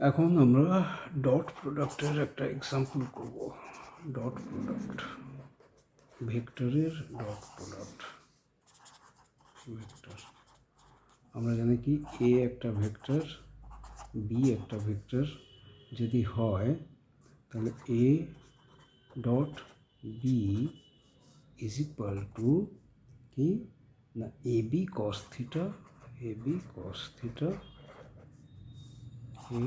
এখন আমরা ডট প্রোডাক্টের একটা এক্সাম্পল করব। ডট প্রোডাক্ট ভেক্টরের ডট প্রোডাক্ট ভেক্টর আমরা জানি কি এ একটা ভেক্টর বি একটা ভেক্টর যদি হয়, তাহলে A dot B is equal to কি? না A B cos theta A B cos theta A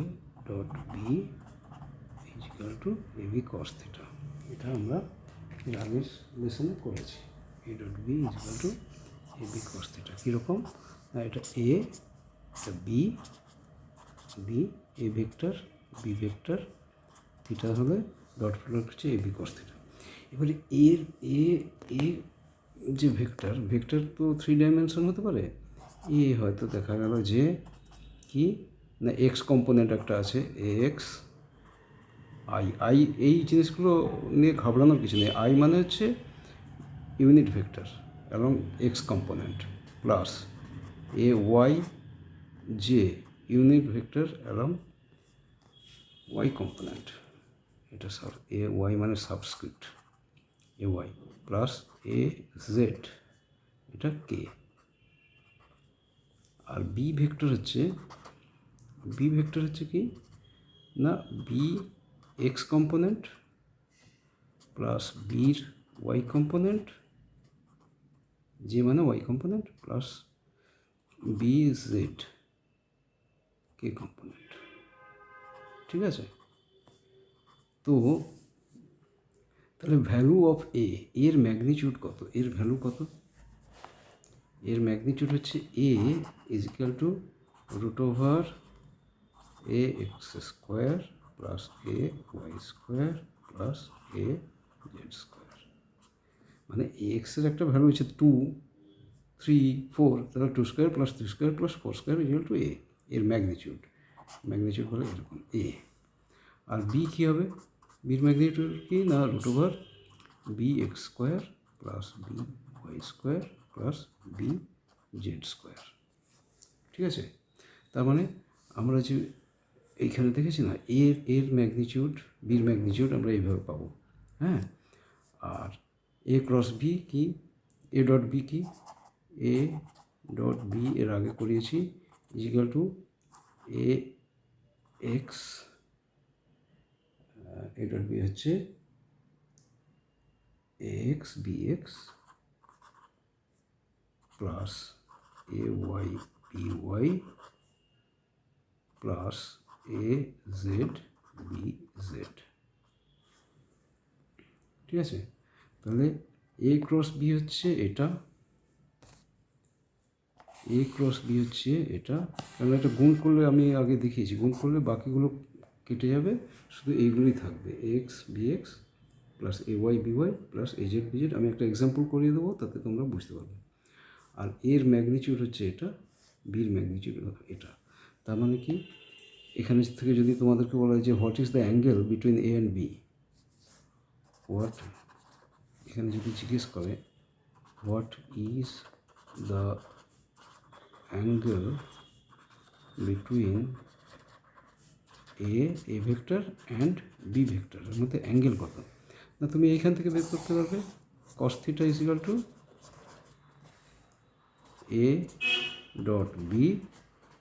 dot B equal to A B cos theta এটা আমরা এর আগের লেসনে করেছি। A dot B equal to A B cos theta কীরকম না, এটা এ এটা B B A vector B vector theta হলে ডট প্রোডাক্ট হচ্ছে এ বি কস থিটা এবারে এর, এ এ যে ভেক্টর ভেক্টর তো থ্রি ডাইমেনশন হতে পারে। এ হয়তো দেখা গেল যে কি? না এক্স কম্পোনেন্ট একটা আছে এ এক্স আই আই এই জিনিসগুলো নিয়ে ঘাবড়ানোর কিছু নেই। আই মানে হচ্ছে ইউনিট ভেক্টর এবং x component plus A y j unit vector এবং ওয়াই কম্পোনেন্ট এটা সাব এ ওয়াই মানে subscript A y plus A z এটা কে আর বি ভেক্টর হচ্ছে বি ভেক্টর হচ্ছে কি? না বি এক্স কম্পোনেন্ট প্লাস বির ওয়াই কম্পোনেন্ট যে মানে y component plus B z k component ঠিক আছে? তো তাহলে ভ্যালু অফ এ এর ম্যাগনিটিউড কত? এর ভ্যালু কত? এর ম্যাগনিটিউড হচ্ছে A is equal to root over A x square plus A y square plus A z square. মানে এ এক্সের একটা ভ্যালু হচ্ছে টু, থ্রি, ফোর, তাহলে two square plus three square plus four square equal to A, এর magnitude magnitude হলো এরকম, এ। আর B কী হবে? বির ম্যাগনিটিউড কি না root over B x square plus B y square plus B z square? ঠিক আছে? তার মানে আমরা যে এইখানে দেখেছি না? এর এর ম্যাগনিটিউড বির ম্যাগনিটিউড আমরা এইভাবে পাবো। হ্যাঁ? আর এ ক্রস বি কি? এ ডট বি কি? এ ডট বি এর আগে করিয়েছি। Equal to A x A dot B হচ্ছে x B x plus A y B y plus A z B z ঠিক আছে? তাহলে এ ক্রস বি হচ্ছে এটা এ ক্রস বি হচ্ছে এটা। কারণ এটা গুণ করলে আমি আগে দেখিয়েছি, গুণ করলে বাকিগুলো কেটে যাবে, শুধু এইগুলোই থাকবে। X B x plus A y B y plus A z B z আমি একটা এক্সাম্পল করিয়ে দেবো, তাতে তোমরা বুঝতে পারবে। আর এর ম্যাগনিটিউড হচ্ছে এটা বির ম্যাগনিটিউড এটা। তার মানে কি? এখানে থেকে যদি তোমাদেরকে বলা হয় যে what is the angle between A and B what এখানে যদি জিজ্ঞেস করে what is the angle between A A vector and B vector এর মধ্যে অ্যাঙ্গেল কত? না, তুমি এইখান থেকে বের করতে পারবে। Cos theta is equal to A dot B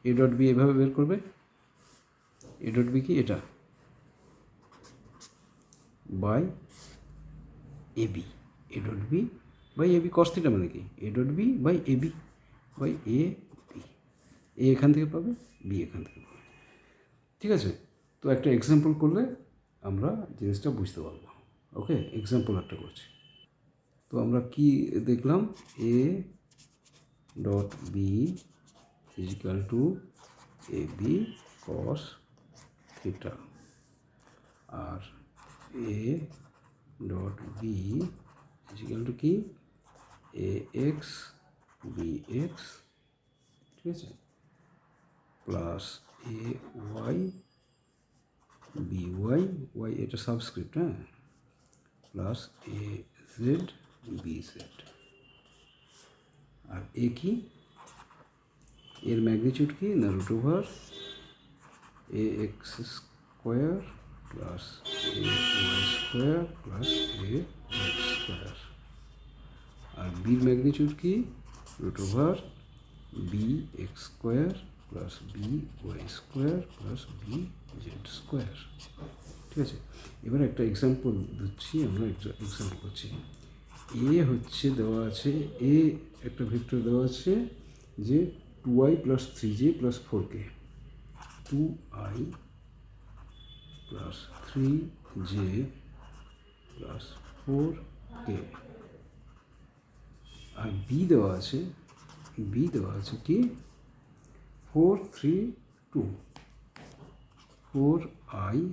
A dot B এভাবে বের করবে। এ ডট বি কি? এটা। By A B. A dot B by A B cos মানে কি? A dot B by A B. By A B. A এখান থেকে পাবে, বি এখান থেকে পাবে। ঠিক আছে? তো একটা এক্সাম্পল করলে আমরা জিনিসটা বুঝতে পারব। ওকে এক্সাম্পল একটা করছি। তো আমরা কি দেখলাম? A dot B equal to A B cos theta R A dot B equal to কি এ এক্স বি এক্স ঠিক আছে plus A y B y y এটা সাবস্ক্রিপ্ট হ্যাঁ plus A z B z R A কি এর magnitude কি না root over A x square plus A y square plus A z square আর বির magnitude কি root over B x square plus B y square plus B z square ঠিক আছে? এবার একটা এক্সাম্পল দিচ্ছি, আমরা একটা এক্সাম্পল করছি। এ হচ্ছে দেওয়া আছে, এ একটা ভেক্টর দেওয়া আছে যে two i plus three j plus four k two i plus three j plus four k R B দেওয়া আছে বি দেওয়া আছে কি? Four three two four i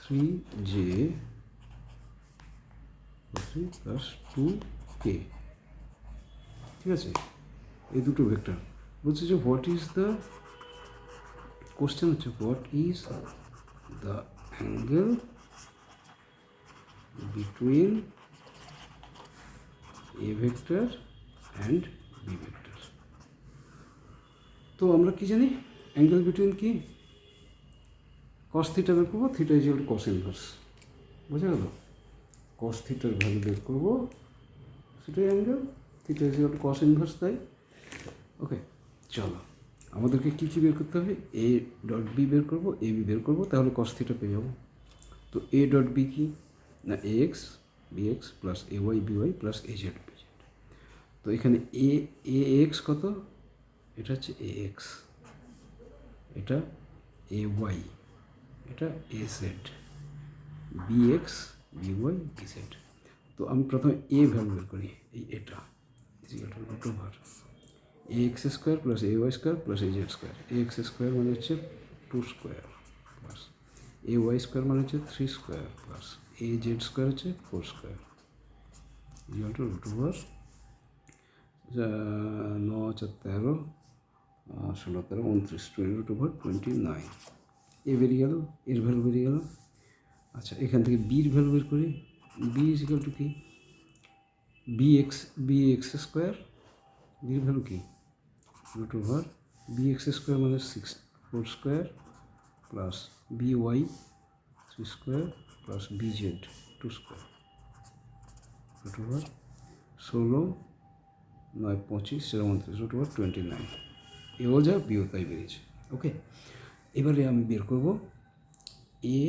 three j three plus two k ঠিক আছে? এই দুটো ভেক্টর বলছে যে হোয়াট ইজ দ্য কোশ্চেন হচ্ছে what is the angle between A vector and B vector তো আমরা কি জানি? অ্যাঙ্গেল বিটুইন কি? কস থিটা বের করব theta is equal cos inverse বোঝা গেল? কস থিটার ভ্যালু বের করব, সেটাই angle theta is equal cos inverse তাই। ওকে চলো। আমাদেরকে কী কী বের করতে হবে? এ ডট বি বের করব এ বি বের করব, তাহলে কস থিটা পেয়ে যাব। তো এ ডট বি কি? না A x B x plus A y B y plus A z B z তো এখানে এ এ এক্স কত? এটা হচ্ছে এ এক্স এটা এ ওয়াই এটা A z B x B y B z তো আমি প্রথমে এ ভ্যালু বের করি, এই এটা equal to root over A x square plus A y square plus A z square A x square মানে হচ্ছে two square plus A y square মানে হচ্ছে three square plus A z square হচ্ছে four square equal to root over ন, চার, তেরো ষোলো, তেরো, উনত্রিশ twenty root over twenty nine A বেরিয়ে গেল, এর ভ্যালু বেরিয়ে গেল। আচ্ছা এখান থেকে বির ভ্যালু বের করি। বি ইজ টু কি? B X B X square বির ভ্যালু কি? Root over B X square মানে six four square plus B Y three square plus B Z two square root over ষোলো, নয়, পঁচিশ, সেরকম উনত্রিশ রুট ওভার টোয়েন্টি নাইন এও যা বিও তাই বেরিয়েছে। ওকে এবারে আমি বের করব A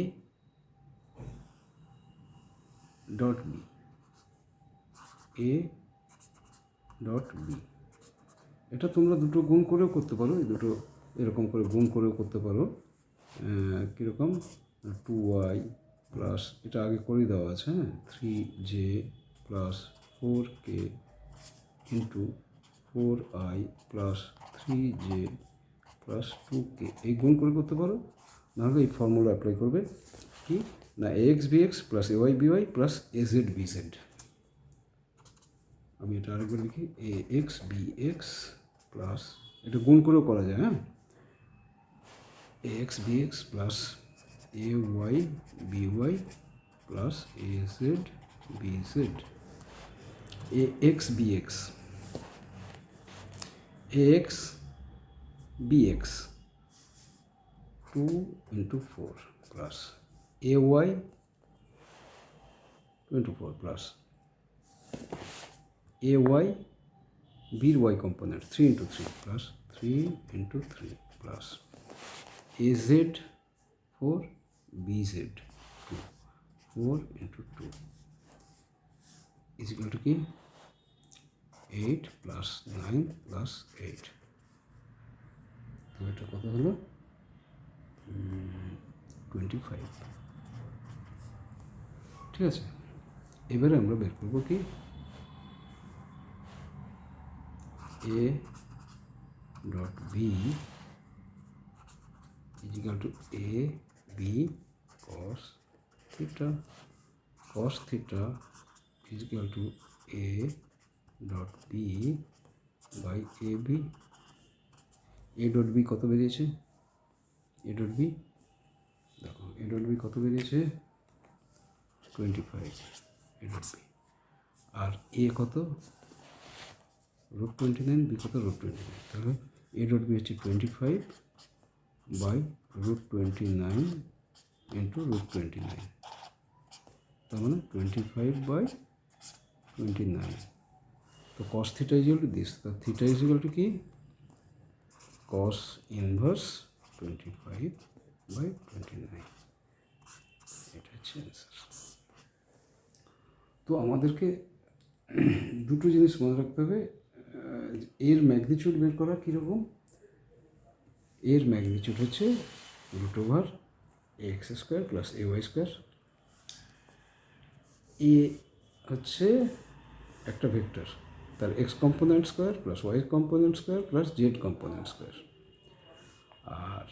dot B A dot B এটা তোমরা দুটো গুণ করেও করতে পারো, এই দুটো এরকম করে গুণ করেও করতে পারো। কীরকম? টু ওয়াই প্লাস এটা আগে করে দেওয়া আছে হ্যাঁ? Three J plus four K into four I plus three J plus two K এই গুণ করে করতে পারো, নাহলে এই ফর্মুলা অ্যাপ্লাই করবে কি? না X B X plus A Y B Y plus A Z B Z আমি এটা আরেকবার লিখি A X B X plus এটা গুণ করেও করা যায় হ্যাঁ? X B X plus A Y B Y plus A Z B Z A X B X A X B X two into four plus A Y two into four plus A Y বির Y component three into three plus three into three plus A Z four B Z two four into two is two কি eight plus nine plus eight তো এটা কত হলো? Twenty five ঠিক আছে? এবারে আমরা বের করব কি? A dot B is equal to A B cos theta cos theta is equal to A dot B by A B A dot B কত বেরিয়েছে? এ ডট বি দেখো এ ডট বি কত বেরিয়েছে? Twenty five A dot B R A কত? Root twenty nine B কত root twenty nine তাহলে A dot B হচ্ছে twenty five by root twenty nine into root twenty nine তার মানে twenty five by twenty nine তো cos theta is to this তা theta is two কি? Cos inverse twenty five by twenty nine এটা হচ্ছে answer তো আমাদেরকে দুটো জিনিস মনে রাখতে হবে। এর ম্যাগনিচিউড বের করা কীরকম? এর ম্যাগনিচিউড হচ্ছে root over X square plus A Y square A হচ্ছে একটা ভেক্টর তার X component square plus Y component square plus Z component square আর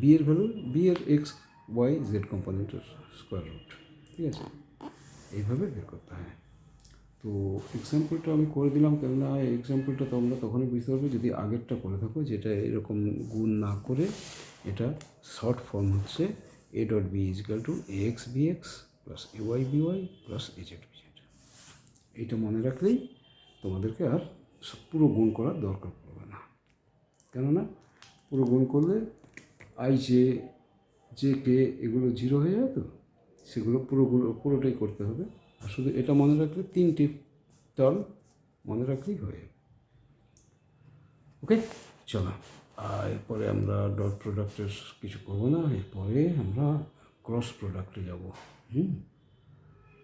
বি এর ভ্যালু বি এর এক্স ওয়াই জেড কম্পোনেন্টের স্কোয়ার রুট ঠিক আছে? এইভাবে বের করতে হয়। তো এক্সাম্পলটা আমি করে দিলাম, কেননা এক্সাম্পলটা তোমরা তখনই বুঝতে পারবে যদি আগেরটা করে থাকো, যেটা এরকম গুণ না করে এটা শর্ট ফর্ম হচ্ছে A dot B is equal to A X B X plus A Y B Y plus A Z B Z এইটা মনে রাখলেই তোমাদেরকে আর পুরো গুণ করার দরকার পড়বে না। কেননা পুরো গুণ করলে আই জে জে কে এগুলো জিরো হয়ে যায় তো, সেগুলো পুরোগুলো পুরোটাই করতে হবে। আর শুধু এটা মনে রাখলে তিনটি দল মনে রাখলেই হয়ে ওকে, চলো। আর এরপরে আমরা ডট প্রোডাক্টের কিছু করব না, এরপরে আমরা ক্রস প্রোডাক্টে যাব। হুম?